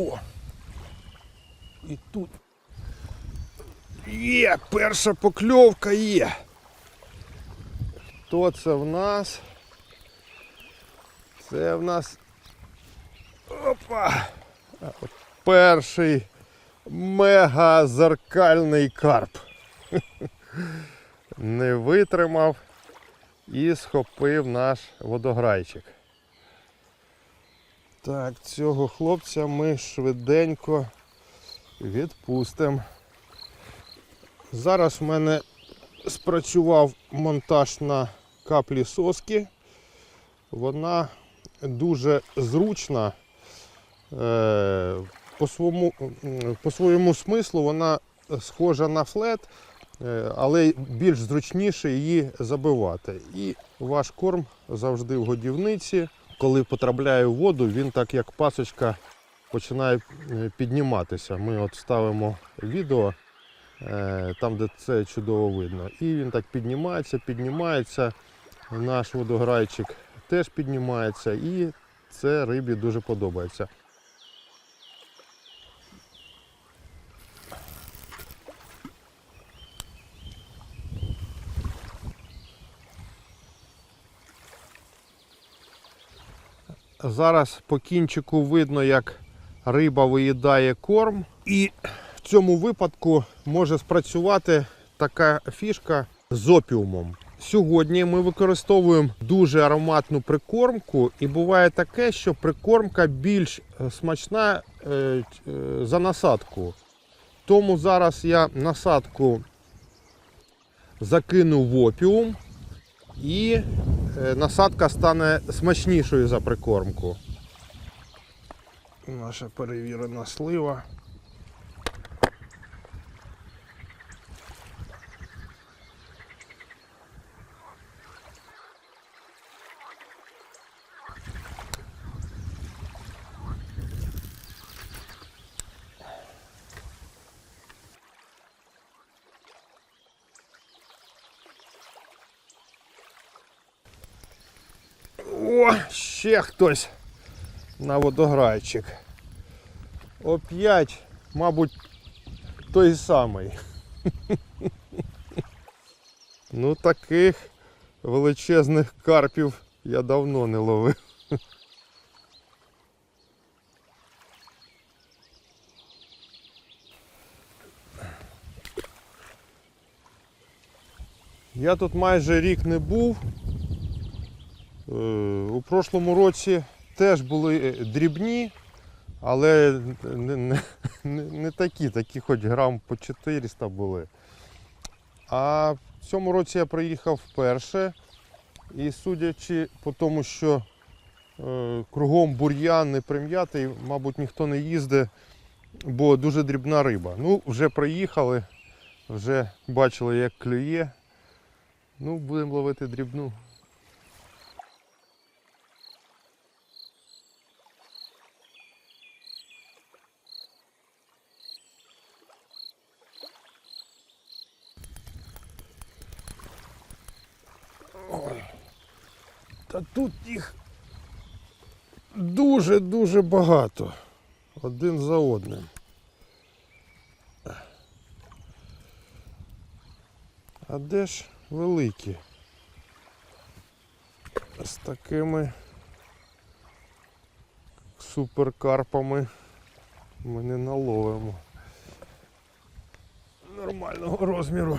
О! І тут є, перша покльовка є. Хто це в нас? Це в нас. Опа! Перший мегазеркальний карп. Не витримав і схопив наш водограйчик. Так, цього хлопця ми швиденько відпустимо. Зараз в мене спрацював монтаж на каплі соски. Вона дуже зручна. Е, По своєму, по своєму смислу вона схожа на флет, е, але більш зручніше її забивати. І ваш корм завжди в годівниці. Коли потрапляє в воду, він так як пасочка починає е, підніматися. Ми от ставимо відео е, там, де це чудово видно. І він так піднімається, піднімається. Наш водограйчик теж піднімається, і це рибі дуже подобається. Зараз по кінчику видно, як риба виїдає корм. І в цьому випадку може спрацювати така фішка з опіумом. Сьогодні ми використовуємо дуже ароматну прикормку, і буває таке, що прикормка більш е, смачна е, е, за насадку. Тому зараз я насадку закину в опіум і насадка стане смачнішою за прикормку. Наша перевірена слива. О, ще хтось на водограйчик. Оп'ять, мабуть, той самий. Ну таких величезних карпів я давно не ловив. Я тут майже рік не був. Е, У прошлому році теж були е, дрібні, але не, не, не, такі, такі хоч грам по 400 були. А в цьому році я приїхав вперше. І судячи по тому, що е, кругом бур'ян не прим'ятий, мабуть, ніхто не їздить, бо дуже дрібна риба. Ну, вже приїхали, вже бачили, як клює. Ну, будемо ловити дрібну. Та тут їх дуже-дуже багато. Один за одним. А де ж великі? З такими суперкарпами ми не наловимо. Нормального розміру.